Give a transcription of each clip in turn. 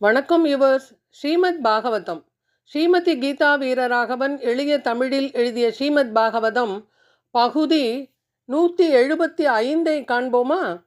வணக்கம் யுவர்ஸ் ஸ்ரீமத் பாகவதம். ஸ்ரீமதி கீதா வீரராகவன் எளிய தமிழில் எழுதிய ஸ்ரீமத் பாகவதம் பகுதி நூற்றி எழுபத்தி ஐந்தை காண்போமா?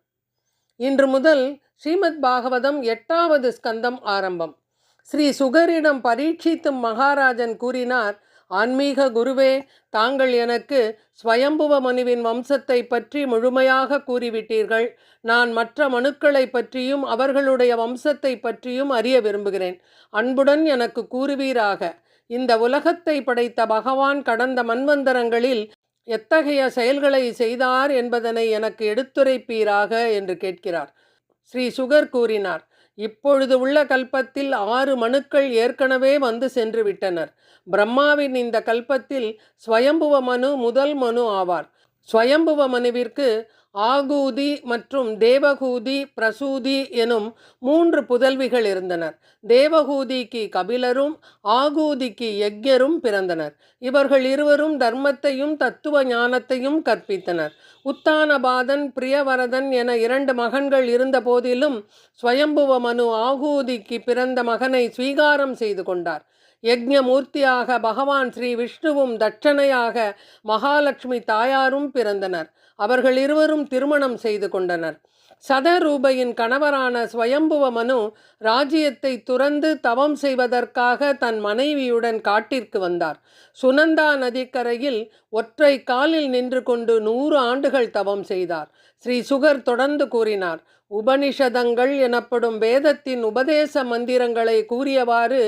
இன்று முதல் ஸ்ரீமத் பாகவதம் எட்டாவது ஸ்கந்தம் ஆரம்பம். ஸ்ரீ சுகரிடம் பரீட்சித்தும் மகாராஜன் கூறினார் ஆன்மீக குருவே தாங்கள் எனக்கு ஸ்வயம்புவ மனுவின் வம்சத்தை பற்றி முழுமையாக கூறிவிட்டீர்கள். நான் மற்ற மனுக்களை பற்றியும் அவர்களுடைய வம்சத்தை பற்றியும் அறிய விரும்புகிறேன். அன்புடன் எனக்கு கூறுவீராக. இந்த உலகத்தை படைத்த பகவான் கடந்த மன்வந்தரங்களில் எத்தகைய செயல்களை செய்தார் என்பதனை எனக்கு எடுத்துரைப்பீராக என்று கேட்கிறார். ஸ்ரீ சுகர் கூறினார். இப்பொழுது உள்ள கல்பத்தில் ஆறு மனுக்கள் ஏற்கனவே வந்து சென்று விட்டனர். பிரம்மாவின் இந்த கல்பத்தில் ஸ்வயம்புவ மனு முதல் மனு ஆவார். ஸ்வயம்புவ மனுவிற்கு ஆகூதி மற்றும் தேவகூதி பிரசூதி எனும் மூன்று புதல்விகள் இருந்தனர். தேவகூதிக்கு கபிலரும் ஆகூதிக்கு யக்ஞரும் பிறந்தனர். இவர்கள் இருவரும் தர்மத்தையும் தத்துவ ஞானத்தையும் கற்பித்தனர். உத்தானபாதன் பிரியவரதன் என இரண்டு மகன்கள் இருந்த போதிலும் ஸ்வயம்புவ மனு ஆகூதிக்கு பிறந்த மகனை ஸ்வீகாரம் செய்து கொண்டார். யஜ்ஞமூர்த்தியாக பகவான் ஸ்ரீ விஷ்ணுவும் தட்சணையாக மகாலட்சுமி தாயாரும் பிறந்தனர். அவர்கள் இருவரும் திருமணம் செய்து கொண்டனர். சதரூபையின் கணவரான ஸ்வயம்புவ மனு ராஜ்யத்தை துறந்து தவம் செய்வதற்காக தன் மனைவியுடன் காட்டிற்கு வந்தார். சுனந்தா நதிக்கரையில் ஒற்றை காலில் நின்று கொண்டு நூறு ஆண்டுகள் தவம் செய்தார். ஸ்ரீ சுகர் தொடர்ந்து கூறினார். உபனிஷதங்கள் எனப்படும் வேதத்தின் உபதேச மந்திரங்களை கூறியவாறு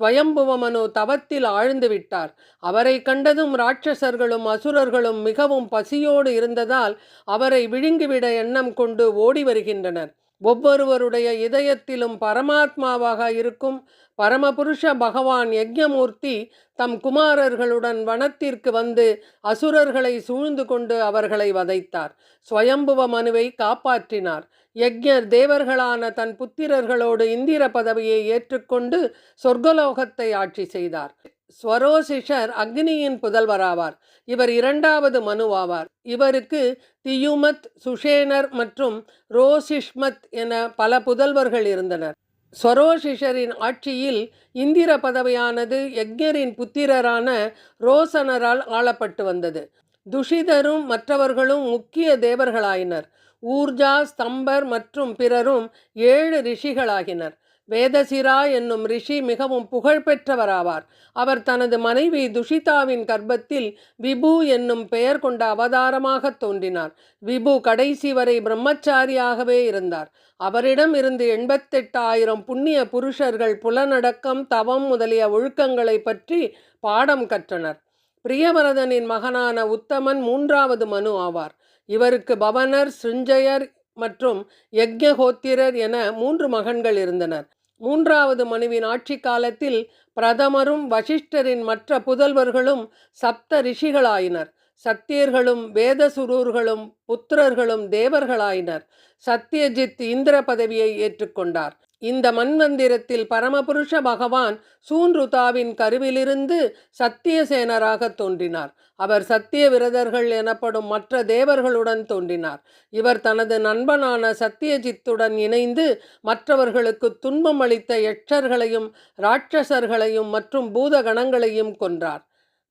ஸ்வயம்புவமனு தவத்தில் ஆழ்ந்து விட்டார். அவரை கண்டதும் ராட்சசர்களும் அசுரர்களும் மிகவும் பசியோடு இருந்ததால் அவரை விழுங்கிவிட எண்ணம் கொண்டு ஓடி வருகின்றனர். ஒவ்வொருவருடைய இதயத்திலும் பரமாத்மாவாக இருக்கும் பரமபுருஷ பகவான் யஜ்ஞமூர்த்தி தம் குமாரர்களுடன் வனத்திற்கு வந்து அசுரர்களை சூழ்ந்து கொண்டு அவர்களை வதைத்தார். ஸ்வயம்புவ மனுவை காப்பாற்றினார். யக்ஞர் தேவர்களான தன் புத்திரர்களோடு இந்திர பதவியை ஏற்றுக்கொண்டு சொர்க்கலோகத்தை ஆட்சி செய்தார். ஸ்வரோசிஷர் அக்னியின் புதல்வராவார் இவர் இரண்டாவது மனுவாவார் இவருக்கு தியுமத் சுஷேனர் மற்றும் ரோசிஷ்மத் என பல புதல்வர்கள் இருந்தனர். ஸ்வரோஷிஷரின் ஆட்சியில் இந்திர பதவியானது யக்ஞரின் புத்திரரான ரோசனரால் ஆளப்பட்டு வந்தது. துஷிதரும் மற்றவர்களும் முக்கிய தேவர்களாயினர். ஊர்ஜா ஸ்தம்பர் மற்றும் பிறரும் ஏழு ரிஷிகளாகினர். வேதசிரா என்னும் ரிஷி மிகவும் புகழ்பெற்றவராவார். அவர் தனது மனைவி துஷிதாவின் கர்ப்பத்தில் விபு என்னும் பெயர் கொண்ட அவதாரமாக தோன்றினார். விபு கடைசி வரை பிரம்மச்சாரியாகவே இருந்தார். அவரிடம் இருந்து எண்பத்தெட்டாயிரம் புண்ணிய புருஷர்கள் புலனடக்கம் தவம் முதலிய ஒழுக்கங்களை பற்றி பாடம் கற்றனர். பிரியவரதனின் மகனான உத்தமன் மூன்றாவது மனு ஆவார். இவருக்கு பவனர் சிருஞ்சயர் மற்றும் யக்ஞஹோத்திரர் என மூன்று மகன்கள் இருந்தனர். மூன்றாவது மனுவின் ஆட்சி காலத்தில் பிரதமரும் வசிஷ்டரின் மற்ற புதல்வர்களும் சப்த ரிஷிகளாயினர். சத்தியர்களும் வேதசுரூர்களும் புத்திரர்களும் தேவர்களாயினர். சத்யஜித் இந்திர பதவியை ஏற்றுக்கொண்டார். இந்த மன்வந்திரத்தில் பரமபுருஷ பகவான் சூன்ருதாவின் கருவிலிருந்து சத்தியசேனராக தோன்றினார். அவர் சத்திய விரதர்கள் எனப்படும் மற்ற தேவர்களுடன் தோன்றினார். இவர் தனது நண்பனான சத்தியஜித்துடன் இணைந்து மற்றவர்களுக்கு துன்பம் அளித்த யட்சர்களையும் ராட்சசர்களையும் மற்றும் பூதகணங்களையும் கொன்றார்.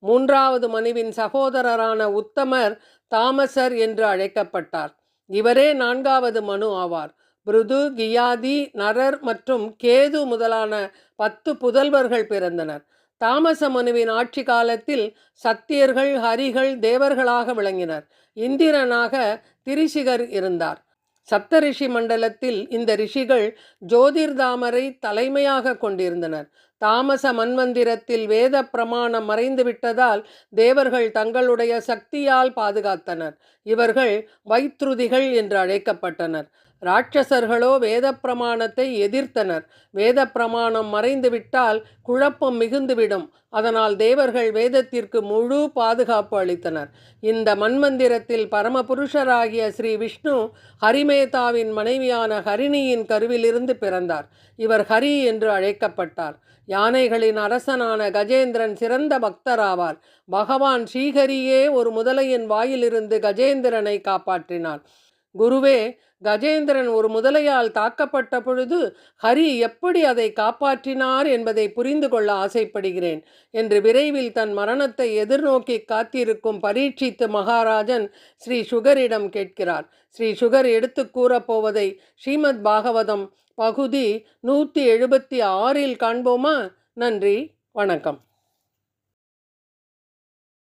மூன்றாவது மனுவின் சகோதரரான உத்தமர் தாமசர் என்று அழைக்கப்பட்டார். இவரே நான்காவது மனு ஆவார். பிருது கியாதி நரர் மற்றும் கேது முதலான பத்து புதல்வர்கள் பிறந்தனர். தாமச மனுவின் ஆட்சி காலத்தில் சத்தியர்கள் ஹரிகள் தேவர்களாக விளங்கினர். இந்திரனாக திரிசிகர் இருந்தார். சப்தரிஷி மண்டலத்தில் இந்த ரிஷிகள் ஜோதிர்தாமரை தலைமையாக கொண்டிருந்தனர். தாமச மன்மந்திரத்தில் வேத பிரமாணம் மறைந்து விட்டதால் தேவர்கள் தங்களுடைய சக்தியால் பாதுகாத்தனர். இவர்கள் வைத்ருதிகள் என்று அழைக்கப்பட்டனர். ராட்சசர்களோ வேத பிரமாணத்தை எதிர்த்தனர். வேத பிரமாணம் மறைந்துவிட்டால் குழப்பம் மிகுந்துவிடும். அதனால் தேவர்கள் வேதத்திற்கு முழு பாதுகாப்பு அளித்தனர். இந்த மன்மந்திரத்தில் பரமபுருஷராகிய ஸ்ரீ விஷ்ணு ஹரிமேதாவின் மனைவியான ஹரிணியின் கருவிலிருந்து பிறந்தார். இவர் ஹரி என்று அழைக்கப்பட்டார். யானைகளின் அரசனான கஜேந்திரன் சிறந்த பக்தராவார். பகவான் ஸ்ரீஹரியே ஒரு முதலையின் வாயிலிருந்து கஜேந்திரனை காப்பாற்றினார். குருவே கஜேந்திரன் ஒரு முதலையால் தாக்கப்பட்ட பொழுது ஹரி எப்படி அதை காப்பாற்றினார் என்பதை புரிந்து கொள்ள ஆசைப்படுகிறேன் என்று விரைவில் தன் மரணத்தை எதிர்நோக்கி காத்திருக்கும் பரீட்சித்து மகாராஜன் ஸ்ரீ சுகரிடம் கேட்கிறார். ஸ்ரீ சுகர் எடுத்து கூறப்போவதை ஸ்ரீமத் பாகவதம் பகுதி நூற்றி எழுபத்தி ஆறில் காண்போமா? நன்றி வணக்கம்.